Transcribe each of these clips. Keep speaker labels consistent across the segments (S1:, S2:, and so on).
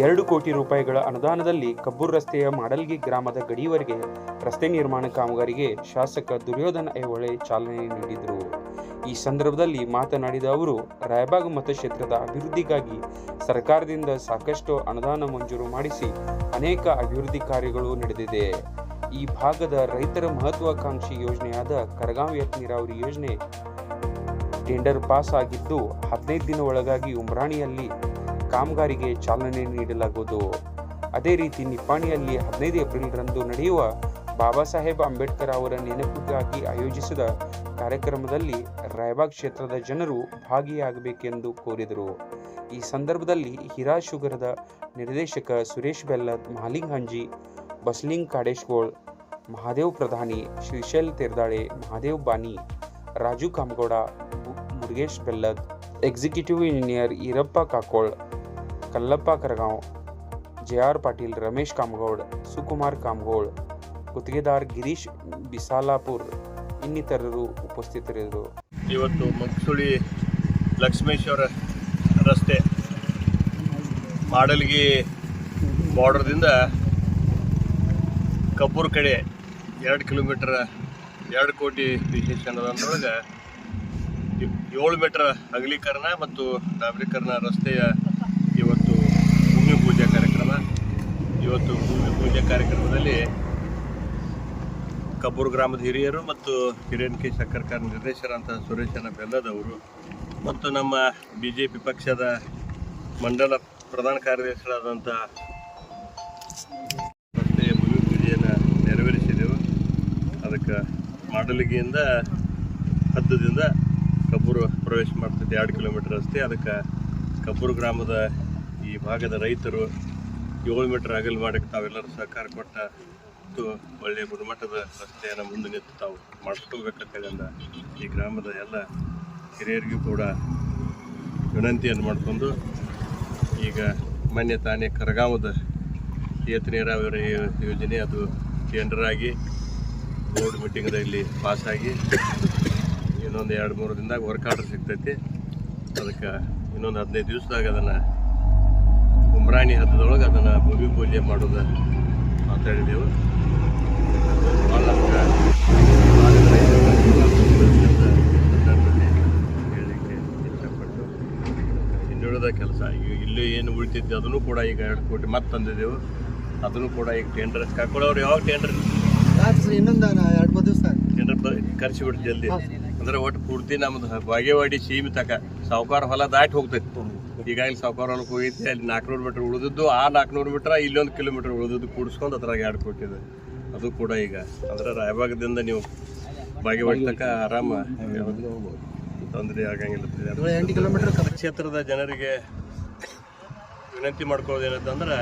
S1: ಎರಡು ಕೋಟಿ ರೂಪಾಯಿಗಳ ಅನುದಾನದಲ್ಲಿ ಕಬ್ಬೂರ್ ರಸ್ತೆಯ ಮಾಡಲ್ಗಿ ಗ್ರಾಮದ ಗಡಿಯವರೆಗೆ ರಸ್ತೆ ನಿರ್ಮಾಣ ಕಾಮಗಾರಿಗೆ ಶಾಸಕ ದುರ್ಯೋಧನ ಐಹೊಳೆ ಚಾಲನೆ ನೀಡಿದರು. ಈ ಸಂದರ್ಭದಲ್ಲಿ ಮಾತನಾಡಿದ ಅವರು, ರಾಯಬಾಗ್ ಮತಕ್ಷೇತ್ರದ ಅಭಿವೃದ್ಧಿಗಾಗಿ ಸರ್ಕಾರದಿಂದ ಸಾಕಷ್ಟು ಅನುದಾನ ಮಂಜೂರು ಮಾಡಿಸಿ ಅನೇಕ ಅಭಿವೃದ್ಧಿ ಕಾರ್ಯಗಳು ನಡೆದಿದೆ. ಈ ಭಾಗದ ರೈತರ ಮಹತ್ವಾಕಾಂಕ್ಷಿ ಯೋಜನೆಯಾದ ಕರಗಾಂವ್ ಎತ್ ನೀರಾವರಿ ಯೋಜನೆ ಟೆಂಡರ್ ಪಾಸ್ ಆಗಿದ್ದು, ಹದಿನೈದು ದಿನ ಒಳಗಾಗಿ ಉಮ್ರಾಣಿಯಲ್ಲಿ ಕಾಮಗಾರಿಗೆ ಚಾಲನೆ ನೀಡಲಾಗುವುದು. ಅದೇ ರೀತಿ ನಿಪ್ಪಾಣಿಯಲ್ಲಿ ಹದಿನೈದು ಏಪ್ರಿಲ್ರಂದು ನಡೆಯುವ ಬಾಬಾ ಸಾಹೇಬ್ ಅಂಬೇಡ್ಕರ್ ಅವರ ನೆನಪಿಗಾಗಿ ಆಯೋಜಿಸಿದ ಕಾರ್ಯಕ್ರಮದಲ್ಲಿ ರಾಯಬಾಗ್ ಕ್ಷೇತ್ರದ ಜನರು ಭಾಗಿಯಾಗಬೇಕೆಂದು ಕೋರಿದರು. ಈ ಸಂದರ್ಭದಲ್ಲಿ ಹಿರಾ ಶುಗರದ ನಿರ್ದೇಶಕ Suresh Bellad Mahaling Hanji, Basling Kadeshgol, Mahadev Pradhani, Shrishail Terdale, Mahadev Bani, Raju Kamagouda, Murugesh Bellad, executive engineer Irappa Kakol Kallappa Karagaon, J R Patil, Ramesh Kamagoud, Sukumar Kamagoud, ಗುತ್ತಿಗೆದಾರ್ Girish Bisalapur ಇನ್ನಿತರರು ಉಪಸ್ಥಿತರಿದ್ದರು.
S2: ಇವತ್ತು ಮಂಕಸುಳಿ ಲಕ್ಷ್ಮೇಶ್ವರ ರಸ್ತೆ ಮಾಡಲ್ಗಿ ಬಾರ್ಡರ್ದಿಂದ ಕಬ್ಬೂರ್ ಕಡೆ ಎರಡು ಕಿಲೋಮೀಟ್ರ್, ಎರಡು ಕೋಟಿ ವಿಶೇಷ ಅನ್ನೋದ್ರೊಳಗೆ ಏಳು ಮೀಟ್ರ್ ಅಗಲೀಕರಣ ಮತ್ತು ಡಾಂಬರೀಕರಣ ರಸ್ತೆಯ ಇವತ್ತು ಭೂಮಿ ಪೂಜೆ ಕಾರ್ಯಕ್ರಮ ಇವತ್ತು ಭೂಮಿ ಪೂಜೆ ಕಾರ್ಯಕ್ರಮದಲ್ಲಿ ಕಬ್ಬೂರು ಗ್ರಾಮದ ಹಿರಿಯರು ಮತ್ತು ಹಿರೇನ್ಕಿ ಸಕ್ಕರ್ಕಾರ ನಿರ್ದೇಶಕರಂತ ಸುರೇಶನ ಬೆಲ್ಲದವರು ಮತ್ತು ನಮ್ಮ ಬಿ ಜೆ ಪಿ ಪಕ್ಷದ ಮಂಡಲ ಪ್ರಧಾನ ಕಾರ್ಯದರ್ಶಿಗಳಾದಂಥ ರಸ್ತೆಯ ಭೂಮಿ ಪೂಜೆಯನ್ನು ನೆರವೇರಿಸಿದೆವು. ಅದಕ್ಕೆ ಮಾಡಲಿಗೆಯಿಂದ ಹದ್ದದಿಂದ ಕಬ್ಬೂರು ಪ್ರವೇಶ ಮಾಡ್ತಿದ್ದೆ. ಎರಡು ಕಿಲೋಮೀಟರ್ ರಸ್ತೆ. ಅದಕ್ಕೆ ಕಬ್ಬೂರು ಗ್ರಾಮದ ಈ ಭಾಗದ ರೈತರು ಏಳು ಮೀಟರ್ ಅಗಲ್ ಮಾಡಕ್ಕೆ ತಾವೆಲ್ಲರೂ ಸಹಕಾರ ಕೊಟ್ಟ ಮತ್ತು ಒಳ್ಳೆಯ ಗುಣಮಟ್ಟದ ರಸ್ತೆಯನ್ನು ಮುಂದೆ ನಿಂತು ತಾವು ಮಾಡಿಸ್ಕೋಬೇಕಂತೇಳಿಂದ ಈ ಗ್ರಾಮದ ಎಲ್ಲ ಹಿರಿಯರಿಗೂ ಕೂಡ ವಿನಂತಿಯನ್ನು ಮಾಡಿಕೊಂಡು ಈಗ ಮೊನ್ನೆ ತಾನೇ ಕರಗಾಮದ ಏತ ನೀರಾವರಿ ಯೋಜನೆ ಅದು ಟೆಂಡರ್ ಆಗಿ ಬೋರ್ಡ್ ಮೀಟಿಂಗ್ದಲ್ಲಿ ಪಾಸಾಗಿ ಇನ್ನೊಂದು ಎರಡು ಮೂರು ದಿನದಾಗ ವರ್ಕ್ ಆರ್ಡರ್ ಸಿಗ್ತೈತಿ. ಅದಕ್ಕೆ ಇನ್ನೊಂದು ಹದಿನೈದು ದಿವಸದಾಗ ಅದನ್ನು ಉಮ್ರಾಣಿ ಹತ್ತದೊಳಗೆ ಅದನ್ನು ಭೂಮಿ ಪೂಜೆ ಮಾಡೋದು ಮಾತಾಡಿದೆವು ಭಾಳ ನಮ್ಗೆ ಭಾಗದ ರೈತರಿಗೆ ಸಂದರ್ಭದಲ್ಲಿ ಹೇಳಲಿಕ್ಕೆ ಇಷ್ಟಪಟ್ಟು ಹಿಂದುಳಿದ ಕೆಲಸ. ಈಗ ಇಲ್ಲಿ ಏನು ಉಳಿತಿದ್ದೆ ಅದನ್ನು ಕೂಡ ಈಗ ಎರಡು ಕೋಟಿ ಮತ್ತೆ ತಂದಿದ್ದೆವು. ಅದನ್ನು ಕೂಡ ಈಗ ಟೆಂಡರ್ ಕಾಕೊಳ್ಳೋರು ಯಾವಾಗ ಟೆಂಡರ್
S3: ಇನ್ನೊಂದು ಎರಡು ಮೂರು ದಿವಸ.
S2: ಟೆಂಡರ್ ಖರ್ಚು ಬಿಟ್ಟು ಜಲ್ದಿ. ಅಂದ್ರೆ ಒಟ್ಟು ಪೂರ್ತಿ ನಮ್ದು ಬಾಗೇವಾಡಿ ಸೀಮಿತಕ ಸಾವುಕಾರ ಹೊಲ ದಾಟಿ ಹೋಗ್ತೈತಿ ಈಗಾಗಲೇ ಇಲ್ಲಿ ಹೊಲಕ್ಕೆ ಹೋಗಿದ್ದೆ ಅಲ್ಲಿ ನಾಲ್ಕುನೂರು ಮೀಟರ್ ಉಳಿದಿದ್ದು ಆ ನಾಲ್ಕುನೂರು ಮೀಟರ್ ಇಲ್ಲೊಂದು ಕಿಲೋಮೀಟರ್ ಉಳಿದಿದ್ದು ಕೂಡಿಸ್ಕೊಂಡು ಅದ್ರಾಗ ಎರಡು ಕೊಟ್ಟಿದೆ. ಅದು ಕೂಡ ಈಗ ಅಂದ್ರೆ ರಾಯಭಾಗದಿಂದ ನೀವು ಬಾಗೇವಾಡಿ ಹೊಡ್ತಕ್ಕ ಆರಾಮ ತೊಂದರೆ ಆಗಂಗಿಲ್ಲ
S3: ಎಂಟು ಕಿಲೋಮೀಟರ್
S2: ಕ್ಷೇತ್ರದ ಜನರಿಗೆ ವಿನಂತಿ ಮಾಡ್ಕೊಳ್ಳೋದೇನಂತಂದ್ರೆ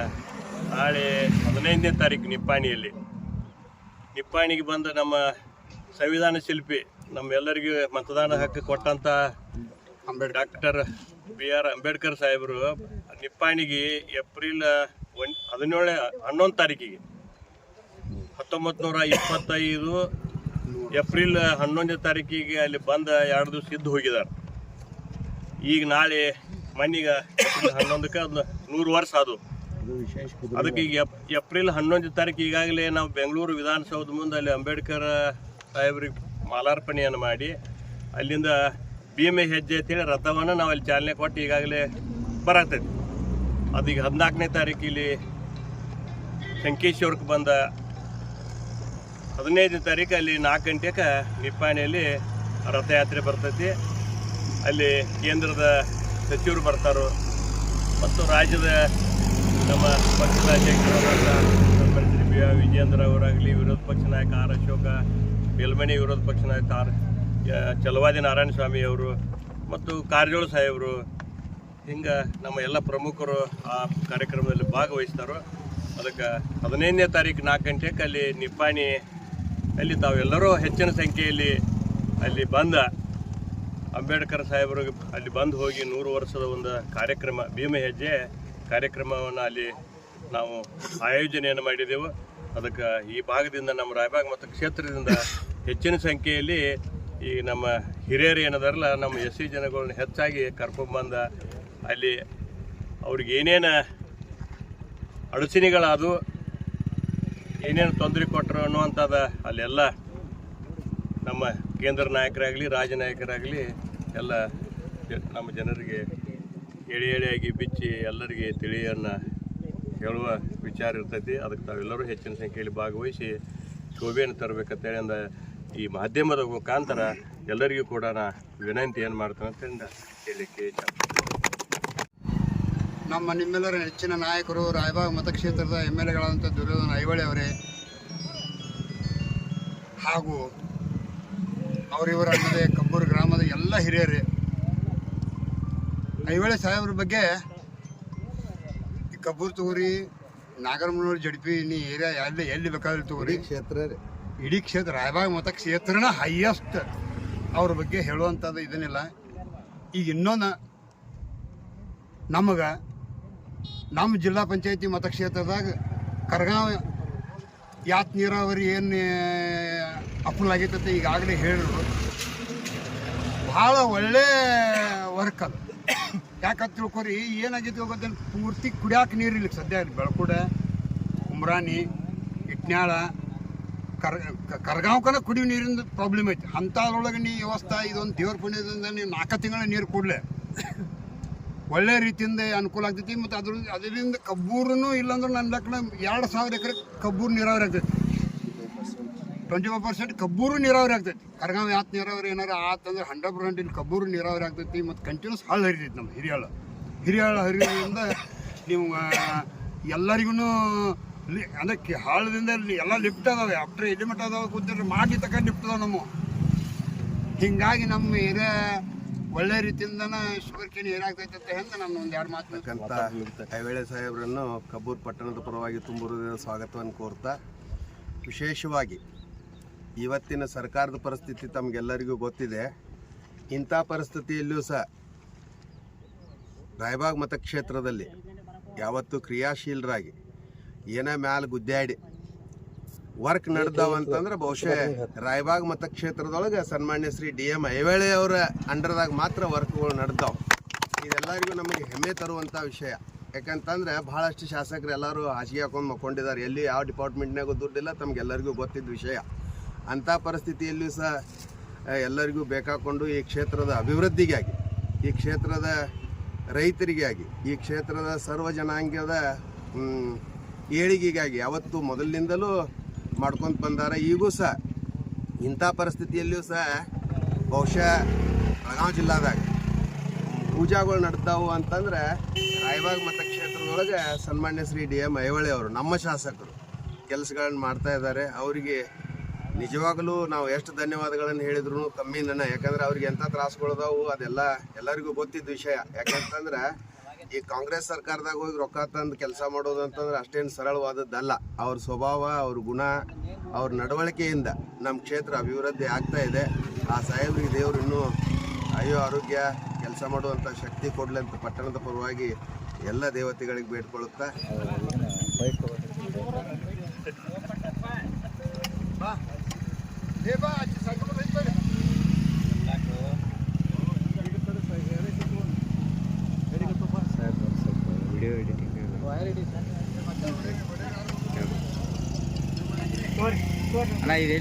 S2: ನಾಳೆ ಹದಿನೈದನೇ ತಾರೀಕು ನಿಪ್ಪಾಣಿಯಲ್ಲಿ. ನಿಪ್ಪಾಣಿಗೆ ಬಂದ ನಮ್ಮ ಸಂವಿಧಾನ ಶಿಲ್ಪಿ ನಮ್ಮೆಲ್ಲರಿಗೂ ಮತದಾನ ಹಕ್ಕು ಕೊಟ್ಟಂತ ಡಾಕ್ಟರ್ ಬಿ ಆರ್ ಅಂಬೇಡ್ಕರ್ ಸಾಹೇಬರು ನಿಪ್ಪಾಣಿಗೆ ಏಪ್ರಿಲ್ ಒನ್ ಹದಿನೇಳು ಹನ್ನೊಂದು ತಾರೀಕಿಗೆ. ಹತ್ತೊಂಬತ್ತು ನೂರ ಇಪ್ಪತ್ತೈದು ಏಪ್ರಿಲ್ ಹನ್ನೊಂದನೇ ತಾರೀಕಿಗೆ ಅಲ್ಲಿ ಬಂದ ಎರಡು ದಿವಸ ಇದ್ದು ಹೋಗಿದ್ದಾರೆ. ಈಗ ನಾಳೆ ಮನೆಗೆ ಹನ್ನೊಂದಕ್ಕೆ ಅದು ನೂರು ವರ್ಷ ಅದು. ಅದಕ್ಕೆ ಈಗ ಏಪ್ರಿಲ್ ಹನ್ನೊಂದು ತಾರೀಕು ಈಗಾಗಲೇ ನಾವು ಬೆಂಗಳೂರು ವಿಧಾನಸೌಧ ಮುಂದೆ ಅಲ್ಲಿ ಅಂಬೇಡ್ಕರ್ ಸಾಹೇಬ್ರಿಗೆ ಮಾಲಾರ್ಪಣೆಯನ್ನು ಮಾಡಿ ಅಲ್ಲಿಂದ ಭೀಮೆ ಹೆಜ್ಜೆ ಅಂತೇಳಿ ರಥವನ್ನು ನಾವು ಅಲ್ಲಿ ಚಾಲನೆ ಕೊಟ್ಟು ಈಗಾಗಲೇ ಬರತೈತಿ ಅದೀಗ ಹದಿನಾಲ್ಕನೇ ತಾರೀಕು ಇಲ್ಲಿ ಶಂಕೇಶ್ವರಕ್ಕೆ ಬಂದ ಹದಿನೈದನೇ ತಾರೀಕು ಅಲ್ಲಿ ನಾಲ್ಕು ಗಂಟೆಗೆ ನಿಪ್ಪಾಣಿಯಲ್ಲಿ ರಥಯಾತ್ರೆ ಬರ್ತೈತಿ. ಅಲ್ಲಿ ಕೇಂದ್ರದ ಸಚಿವರು ಬರ್ತಾರೋ. ಮತ್ತು ರಾಜ್ಯದ ನಮ್ಮ ಪಕ್ಷದ ಅಧ್ಯಕ್ಷರಾದಂಥ ವಿಜೇಂದ್ರ ಅವರಾಗಲಿ, ವಿರೋಧ ಪಕ್ಷ ನಾಯಕ ಆರ್ ಅಶೋಕ ಬೆಲ್ಮಣಿ ವಿರೋಧ ಪಕ್ಷ ನಾಯಕ ಆರ್ ಚಲವಾದಿ ನಾರಾಯಣ ಸ್ವಾಮಿ ಅವರು ಮತ್ತು ಕಾರಜೋಳ ಸಾಹೇಬರು, ಹಿಂಗೆ ನಮ್ಮ ಎಲ್ಲ ಪ್ರಮುಖರು ಆ ಕಾರ್ಯಕ್ರಮದಲ್ಲಿ ಭಾಗವಹಿಸ್ತಾರೋ, ಅದಕ್ಕೆ ಹದಿನೈದನೇ ತಾರೀಕು ನಾಲ್ಕು ಗಂಟೆಗೆ ಅಲ್ಲಿ ನಿಪ್ಪಾಣಿ ಅಲ್ಲಿ ತಾವೆಲ್ಲರೂ ಹೆಚ್ಚಿನ ಸಂಖ್ಯೆಯಲ್ಲಿ ಅಲ್ಲಿ ಬಂದ ಅಂಬೇಡ್ಕರ್ ಸಾಹೇಬರು ಅಲ್ಲಿ ಬಂದು ಹೋಗಿ ನೂರು ವರ್ಷದ ಒಂದು ಕಾರ್ಯಕ್ರಮ, ಭೀಮ ಹೆಜ್ಜೆ ಕಾರ್ಯಕ್ರಮವನ್ನು ಅಲ್ಲಿ ನಾವು ಆಯೋಜನೆಯನ್ನು ಮಾಡಿದೆವು. ಅದಕ್ಕೆ ಈ ಭಾಗದಿಂದ ನಮ್ಮ ರಾಯಭಾಗ ಮತ್ತು ಕ್ಷೇತ್ರದಿಂದ ಹೆಚ್ಚಿನ ಸಂಖ್ಯೆಯಲ್ಲಿ ಈ ನಮ್ಮ ಹಿರಿಯರು ಏನದಾರಲ್ಲ, ನಮ್ಮ ಎಸ್ ಸಿ ಜನಗಳನ್ನ ಹೆಚ್ಚಾಗಿ ಕರ್ಕೊಂಬಂದ ಅಲ್ಲಿ ಅವ್ರಿಗೆ ಏನೇನು ಅಡಚಣೆಗಳಾದವು, ಏನೇನು ತೊಂದರೆ ಕೊಟ್ಟರು ಅನ್ನುವಂಥದ್ದು ಅಲ್ಲೆಲ್ಲ ನಮ್ಮ ಕೇಂದ್ರ ನಾಯಕರಾಗಲಿ, ರಾಜ್ಯ ನಾಯಕರಾಗಲಿ ಎಲ್ಲ ನಮ್ಮ ಜನರಿಗೆ ಎಳೆ ಎಳೆಯಾಗಿ ಬಿಚ್ಚಿ ಎಲ್ಲರಿಗೆ ತಿಳಿಯನ್ನು ಹೇಳುವ ವಿಚಾರ ಇರ್ತೈತಿ. ಅದಕ್ಕೆ ತಾವೆಲ್ಲರೂ ಹೆಚ್ಚಿನ ಸಂಖ್ಯೆಯಲ್ಲಿ ಭಾಗವಹಿಸಿ ಶೋಭೆಯನ್ನು ತರಬೇಕಂತೇಳಿ ಅಂದ ಈ ಮಾಧ್ಯಮದ ಮುಖಾಂತರ ಎಲ್ಲರಿಗೂ ಕೂಡ ನಾ ವಿನಂತಿ ಏನು ಮಾಡ್ತೇನೆ ಅಂತ ಹೇಳಲಿಕ್ಕೆ
S3: ನಮ್ಮ ನಿಮ್ಮೆಲ್ಲರ ನೆಚ್ಚಿನ ನಾಯಕರು ರಾಯಬಾಗ್ ಮತಕ್ಷೇತ್ರದ ಎಂ ಎಲ್ ಎಗಳಾದಂಥ ದುರ್ಯೋಧನ ಐಹೊಳೆ ಅವರೇ ಹಾಗೂ ಅವರಿವರ ಅಲ್ಲದೆ ಕಬ್ಬೂರು ಗ್ರಾಮದ ಎಲ್ಲ ಹಿರಿಯರೇ ಐಹೊಳೆ ಸಾಹೇಬ್ರ ಬಗ್ಗೆ ಈ ಕಬ್ಬೂರು ತಗೋರಿ ನಾಗರಮನೂರು ಜಡ್ಪಿ ನೀ ಏರಿಯಾ ಎಲ್ಲಿ ಎಲ್ಲಿ ಬೇಕಾದ್ರೂ ತಗೋರಿ
S4: ಕ್ಷೇತ್ರ ರೀ.
S3: ಇಡೀ ಕ್ಷೇತ್ರ, ರಾಯಬಾಗ್ ಮತಕ್ಷೇತ್ರನ ಹೈಯೆಸ್ಟ್ ಅವ್ರ ಬಗ್ಗೆ ಹೇಳುವಂಥದ್ದು ಇದನ್ನಿಲ್ಲ. ಈಗ ಇನ್ನೊಂದು, ನಮಗೆ, ನಮ್ಮ ಜಿಲ್ಲಾ ಪಂಚಾಯತಿ ಮತಕ್ಷೇತ್ರದಾಗ ಕರ್ಗಾವ್ ಯಾತ್ ನೀರಾವರಿ ಏನು ಅಪ್ರೂವಲ್ ಆಗೈತಂತ ಈಗಾಗಲೇ ಹೇಳಿದ್ರು. ಭಾಳ ಒಳ್ಳೆ ವರ್ಕ್ ಅದು. ಯಾಕಂತ ತಿಳ್ಕೊರಿ ಏನಾಗಿತ್ತು ಗೊತ್ತಿಲ್ಲ ಪೂರ್ತಿ ಕುಡಿಯಾಕ ನೀರಿಲ್ಲ ಸದ್ಯ ಬೆಳಕುಡೆ, ಉಮ್ರಾನಿ, ಇಟ್ನ್ಯಾಳ ಕರ್ ಕರ್ಗಾವ್ಕನ ಕುಡಿಯೋ ನೀರಿನ ಪ್ರಾಬ್ಲಮ್ ಐತಿ. ಅಂಥದ್ರೊಳಗೆ ನೀ ವ್ಯವಸ್ಥೆ, ಇದೊಂದು ದೇವ್ರ ಪುಣ್ಯದಿಂದ ನೀವು ನಾಲ್ಕು ತಿಂಗಳ ನೀರು ಕೊಡಲೆ. ಒಳ್ಳೆ ರೀತಿಯಿಂದ ಅನುಕೂಲ ಆಗ್ತೈತಿ, ಮತ್ತು ಅದ್ರ ಅದರಿಂದ ಕಬ್ಬೂರನು ಇಲ್ಲಾಂದ್ರೆ ನನ್ನ ಲೆಕ್ಕನ ಎರಡು ಸಾವಿರ ಎಕರೆ ಕಬ್ಬೂರು ನೀರಾವರಿ ಆಗ್ತೈತಿ. ಟ್ವೆಂಟಿ ಫೈವ್ ಪರ್ಸೆಂಟ್ ಕಬ್ಬೂರು ನೀರಾವರಿ ಆಗ್ತೈತಿ. ಕರ್ಗಾವ್ ಯಾತ್ ನೀರಾವರಿ ಏನಾರ ಆತಂದ್ರೆ ಹಂಡ್ರೆಡ್ ಪರ್ಸೆಂಟ್ ಇಲ್ಲಿ ಕಬ್ಬೂರು ನೀರಾವರಿ ಆಗ್ತೈತಿ, ಮತ್ತು ಕಂಟಿನ್ಯೂಸ್ ಹಳ್ಳ ಹರಿತೈತಿ ನಮ್ಮ ಹಿರಿಯಾಳ ಹಿರಿಯಾಳ ಹರಿಯೋದ್ರಿಂದ ನೀವು ಎಲ್ಲರಿಗೂ ಅದಕ್ಕೆ ಹಾಳದಿಂದ ಎಲ್ಲ ಲಿಫ್ಟ್ ಅದಾವೆ. ಆಫ್ಟರ್ ಎಲ್ಲಿ ಮಟ್ಟ ಅದಾವೆ ಕೂತಿದ್ರೆ ಮಾಡಿ ತಕ ಲಿಫ್ಟ್ ಅದಾವೆ ನಮ್ಮ. ಹಿಂಗಾಗಿ ನಮ್ಮ ಏರಿಯಾ ಒಳ್ಳೆ ರೀತಿಯಿಂದ ಶುಗರ್ ಕೇನ್ ಏನಾಗ್ತೈತೆ ಅಂತ ನಾನು ಒಂದು ಎರಡು ಮಾತು
S4: ಐವೇಳೆ ಸಾಹೇಬ್ರನ್ನು ಕಬ್ಬೂರ್ ಪಟ್ಟಣದ ಪರವಾಗಿ ತುಂಬ ಸ್ವಾಗತವನ್ನು ಕೋರ್ತಾ, ವಿಶೇಷವಾಗಿ ಇವತ್ತಿನ ಸರ್ಕಾರದ ಪರಿಸ್ಥಿತಿ ತಮಗೆಲ್ಲರಿಗೂ ಗೊತ್ತಿದೆ. ಇಂಥ ಪರಿಸ್ಥಿತಿಯಲ್ಲೂ ಸಹ ರಾಯಬಾಗ್ ಮತಕ್ಷೇತ್ರದಲ್ಲಿ ಯಾವತ್ತು ಕ್ರಿಯಾಶೀಲರಾಗಿ ಏನೇ ಮ್ಯಾಲ ಗುದ್ದಾಡಿ. ವರ್ಕ್ ನಡೆದವ ಅಂತಂದ್ರೆ ಬಹುಶಃ ರಾಯಬಾಗ್ ಮತಕ್ಷೇತ್ರದೊಳಗೆ ಸನ್ಮಾನ್ಯ ಶ್ರೀ ಡಿ ಎಂ ಐವೇಳೆ ಅವರ ಅಂಡರ್ದಾಗ ಮಾತ್ರ ವರ್ಕ್ಗಳು ನಡೆದವು. ಇದೆಲ್ಲರಿಗೂ ನಮಗೆ ಹೆಮ್ಮೆ ತರುವಂಥ ವಿಷಯ. ಯಾಕಂತಂದ್ರೆ ಬಹಳಷ್ಟು ಶಾಸಕರು ಎಲ್ಲರೂ ಹಾಸಿಗೆ ಹಾಕೊಂಡು ಮಕ್ಕೊಂಡಿದ್ದಾರೆ ಎಲ್ಲಿ ಯಾವ ಡಿಪಾರ್ಟ್ಮೆಂಟ್ನಾಗೂ ದುಡ್ಡಿಲ್ಲ ತಮಗೆಲ್ಲರಿಗೂ ಗೊತ್ತಿದ್ದ ವಿಷಯ. ಅಂಥ ಪರಿಸ್ಥಿತಿಯಲ್ಲಿಯೂ ಸಹ ಎಲ್ಲರಿಗೂ ಬೇಕಾಕೊಂಡು ಈ ಕ್ಷೇತ್ರದ ಅಭಿವೃದ್ಧಿಗಾಗಿ ಈ ಕ್ಷೇತ್ರದ ರೈತರಿಗಾಗಿ ಈ ಕ್ಷೇತ್ರದ ಸರ್ವ ಜನಾಂಗದ ಏಳಿಗೆಗಾಗಿ ಅವತ್ತು ಮೊದಲಿನಿಂದಲೂ ಮಾಡ್ಕೊಂತ ಬಂದಾರ. ಈಗೂ ಸಹ, ಇಂಥ ಪರಿಸ್ಥಿತಿಯಲ್ಲಿಯೂ ಸಹ ಬಹುಶಃ ಬೆಳಗಾವಿ ಜಿಲ್ಲಾದಾಗ ಪೂಜಾಗಳು ನಡೆದವು ಅಂತಂದ್ರೆ ರಾಯಬಾಗ್ ಮತಕ್ಷೇತ್ರದೊಳಗೆ ಸನ್ಮಾನ್ಯ ಶ್ರೀ ಡಿ ಎಂ ಐಹೊಳೆ ಅವರು, ನಮ್ಮ ಶಾಸಕರು ಕೆಲಸಗಳನ್ನು ಮಾಡ್ತಾ ಇದ್ದಾರೆ. ಅವರಿಗೆ ನಿಜವಾಗಲೂ ನಾವು ಎಷ್ಟು ಧನ್ಯವಾದಗಳನ್ನು ಹೇಳಿದ್ರು ನನ್ನ ಯಾಕಂದ್ರೆ ಅವ್ರಿಗೆ ಎಂಥ ತ್ರಾಸಗಳದಾವು ಅದೆಲ್ಲ ಎಲ್ಲರಿಗೂ ಗೊತ್ತಿದ್ದ ವಿಷಯ. ಯಾಕಂತಂದ್ರೆ ಈ ಕಾಂಗ್ರೆಸ್ ಸರ್ಕಾರದಾಗ ಹೋಗಿ ರೊಕ್ಕ ತಂದು ಕೆಲಸ ಮಾಡೋದು ಅಂತಂದ್ರೆ ಅಷ್ಟೇನು ಸರಳವಾದದ್ದಲ್ಲ. ಅವ್ರ ಸ್ವಭಾವ ಅವ್ರ ಗುಣ ಅವ್ರ ನಡವಳಿಕೆಯಿಂದ ನಮ್ಮ ಕ್ಷೇತ್ರ ಅಭಿವೃದ್ಧಿ ಆಗ್ತಾ ಇದೆ. ಆ ಸಾಹೇಬ್ರಿಗೆ ದೇವರು ಇನ್ನೂ ಅಯ್ಯೋ ಆರೋಗ್ಯ ಕೆಲಸ ಮಾಡುವಂಥ ಶಕ್ತಿ ಕೊಡಲಿ ಅಂತ ಪಟ್ಟಣದ ಪರವಾಗಿ ಎಲ್ಲ ದೇವತೆಗಳಿಗೆ ಬೇಡ್ಕೊಳ್ಳುತ್ತಾ
S3: ಏ వీడియో ఎడిటింగ్ అలా ఇది